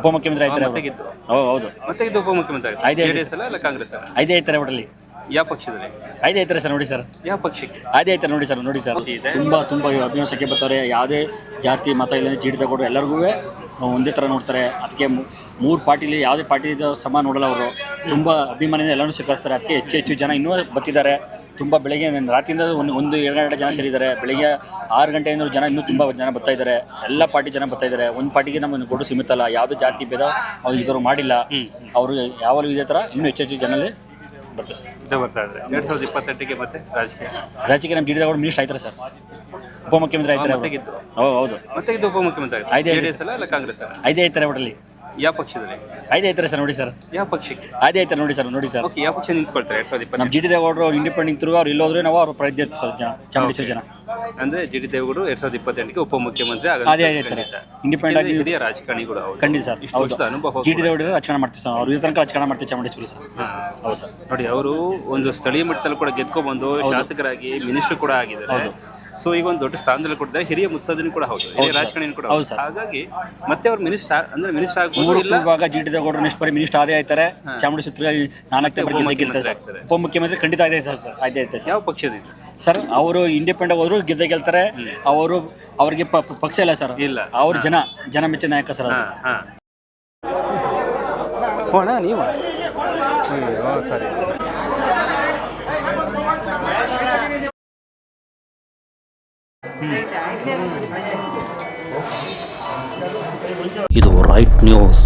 ಉಪಮುಖ್ಯಮಂತ್ರಿ ಆಯ್ತಾರೆ ಓ ಹೌದು ಮತ್ತೆ ಇದು ಉಪಮುಖ್ಯಮಂತ್ರಿ ಐದೇ ಅಲ್ಲ ಕಾಂಗ್ರೆಸ್ ಅಲ್ಲ? ಐದೇ ಐತಾರೆ ಒಟ್ಟಲ್ಲಿ ಯಾವ ಪಕ್ಷದಲ್ಲಿ? ಐದೇ ಐತಾರೆ ಸರ್ ನೋಡಿ ಸರ್. ಯಾವ ಪಕ್ಷಕ್ಕೆ? ಐದೇ ಐತಾರೆ ನೋಡಿ ಸರ್ ನೋಡಿ ಸರ್. ತುಂಬಾ ತುಂಬಾ ಅಭಿಮಾನಕ್ಕೆ ಬರ್ತಾರೆ. ಯಾವುದೇ ಜಾತಿ ಮತ ಇಲ್ಲ ಜೀಡಿತ ತಗೊಂಡ್ರು ಎಲ್ಲರಿಗೂ ಒಂದೇ ತರ ನೋಡ್ತಾರೆ. ಅದಕ್ಕೆ ಮೂರು ಪಾರ್ಟಿಲಿ ಯಾವುದೇ ಪಾರ್ಟಿ ಸಮ ನೋಡಲ್ಲ ಅವರು. ತುಂಬ ಅಭಿಮಾನಿಯಿಂದ ಎಲ್ಲರೂ ಸ್ವೀಕರಿಸ್ತಾರೆ ಅದಕ್ಕೆ ಹೆಚ್ಚು ಹೆಚ್ಚು ಜನ ಇನ್ನೂ ಬರ್ತಿದ್ದಾರೆ. ತುಂಬ ಬೆಳಗ್ಗೆ ರಾತ್ರಿಯಿಂದ ಒಂದು ಒಂದು ಎರಡು ಜನ ಸೇರಿದ್ದಾರೆ. ಬೆಳಗ್ಗೆ ಆರು ಗಂಟೆಯಿಂದ ಜನ ಇನ್ನೂ ತುಂಬ ಜನ ಬರ್ತಾ ಇದ್ದಾರೆ. ಎಲ್ಲ ಪಾರ್ಟಿ ಜನ ಬರ್ತಾ ಇದ್ದಾರೆ. ಒಂದು ಪಾರ್ಟಿಗೆ ನಮ್ಮ ಗೊಡು ಸೀಮಿತ ಅಲ್ಲ. ಯಾವುದೇ ಜಾತಿ ಭೇದ ಅವ್ರು ಇದ್ರು ಮಾಡಿಲ್ಲ. ಅವರು ಯಾವಾಗಲೂ ಇದೇ ಥರ ಇನ್ನೂ ಹೆಚ್ಚು ಹೆಚ್ಚು ಜನರಲ್ಲಿ ಬರ್ತಾರೆ ಸರ್. ಬರ್ತಾ ಇದ್ರೆ ಎರಡ್ ಸಾವಿರದ ಇಪ್ಪತ್ತೆಂಟಿಗೆ ಮತ್ತೆ ರಾಜಕೀಯ. ರಾಜಕೀಯ ನಮ್ಮ ಜಿ ಡಿ ತಗೊಂಡು ಮಿನಿಸ್ಟರ್ ಆಯ್ತಾರೆ ಸರ್. ಉಪಮುಖ್ಯಮಂತ್ರಿ ಆಯ್ತಾರೆ ಹೌದು ಮತ್ತೆ ಇದು ಉಪಮುಖ್ಯಮಂತ್ರಿ ಐದೇ ಕಾಂಗ್ರೆಸ್ ಐದೇ ಐತಾರೆ ಒಟ್ಟಲ್ಲಿ ಯಾವ ಪಕ್ಷದಲ್ಲಿ? ಐದೇ ಐತಾರೆ ಸರ್ ನೋಡಿ ಸರ್. ಯಾವ ಪಕ್ಷಕ್ಕೆ? ಅದೇ ಐತಾರೆ ನೋಡಿ ಸರ್ ನೋಡಿ ಸರ್. ಓಕೆ ಯಾವ ಪಕ್ಷ ನಿಂತ್ಕೊಳ್ತಾರೆ ಎರಡ್ ಸಾವಿರದ ನಮ್ಮ ಇಪ್ಪತ್ತು ಜಿ ಡಿ ದೇವೇಗೌಡರು ಅವ್ರು ಇಂಡಿಪೆಂಡೆಂಟ್ ನಿಂತರು ಅವ್ರು ಇಲ್ಲೋದ್ರೆ ನಾವು ಅವ್ರ ಇರ್ತೀವಿ ಸರ್ ಜನ ಚಾಮುಂಡೇಶ್ವರಿ ಜನ. ಅಂದ್ರೆ ಜಿ ಡಿ ದೇವೇಗೌಡರು ಎರಡ್ ಸಾವಿರದ ಇಪ್ಪತ್ತೆಂಟಿಗೆ ಉಪಮುಖ್ಯಮಂತ್ರಿ ಅದೇ ಆಗಲ್ಲ ಅದೇ ಐತಾರೆ ಇಂಡಿಪೆಂಡೆಂಟ್ ಆಗಿ ಹಿರಿಯ ರಾಜಕಾರಣಿ ಕೂಡ ಹೌದು. ಖಂಡಿತ ಸರ್ ಇಷ್ಟು ವರ್ಷದ ಅನುಭವ ಜಿ ಡಿ ದೇವೇಗೌಡರು ರಾಜಕಾರಣ ಮಾಡ್ತೀವಿ ಸರ್ ಅವ್ರು ಇದ್ರ ತನಕ ರಾಜಕಾರಣ ಮಾಡ್ತೀವಿ ಚಾಮುಂಡೇಶ್ವರಿ ಸರ್. ಹಾ. ಹೌದು ಸರ್. ನೋಡಿ ಅವರು ಒಂದು ಸ್ಥಳೀಯ ಮಟ್ಟದಲ್ಲಿ ಕೂಡ ಗೆದ್ಕೊಂಡ್ಬಂದು ಶಾಸಕರಾಗಿ ಮಿನಿಸ್ಟರ್ ಕೂಡ ಆಗಿದ್ದಾರೆ. ಸೊ ಈಗ ಒಂದು ದೊಡ್ಡ ಸ್ಥಾನದಲ್ಲಿ ಕೊಡ್ತಾರೆ ಹಿರಿಯ ಮುತ್ಸದಿನ ಕೂಡ ಹೌದು. ಹಿರಿಯ ರಾಜಕಾರಣಿ ಕೂಡ ಹೌದು. ಹಾಗಾಗಿ ಮತ್ತೆ ಅವ್ರು ಮಿನಿಸ್ಟರ್ ಅಂದ್ರೆ ಮಿನಿಸ್ಟರ್ ಆಗ್ಬೋದು ಮೂರು ಇಲ್ಲ ಇವಾಗ ಜಿ ಡಿ ದೇವೇಗೌಡರು ನೆಕ್ಸ್ಟ್ ಬಾರಿ ಮಿನಿಸ್ಟರ್ ಆದೇ ಆಯ್ತಾರೆ. ಚಾಮುಂಡೇಶ್ವರಿ ನಾಲ್ಕನೇ ಬಾರಿ ಗೆದ್ದೇ ಗೆಲ್ತಾರೆ ಸರ್. ಉಪಮುಖ್ಯಮಂತ್ರಿ ಖಂಡಿತ ಆಯ್ತು ಸರ್. ಯಾವ ಪಕ್ಷದಿಂದ ಸರ್ ಅವರು ಇಂಡಿಪೆಂಡೆಂಟ್ ಹೋದ್ರು ಗೆದ್ದೇ ಗೆಲ್ತಾರೆ. ಅವರು ಅವ್ರಿಗೆ ಪ- ಪ- ಪಕ್ಷ ಇಲ್ಲ ಸರ್. ಇಲ್ಲ. ಅವ್ರ ಜನ ಜನ ಮೆಚ್ಚಿನ ನಾಯಕ ಸರ್ ಹಾ ಅವರು ಹೋಣ ನೀವು? ಸರಿ. ಇದು ರೈಟ್ ನ್ಯೂಸ್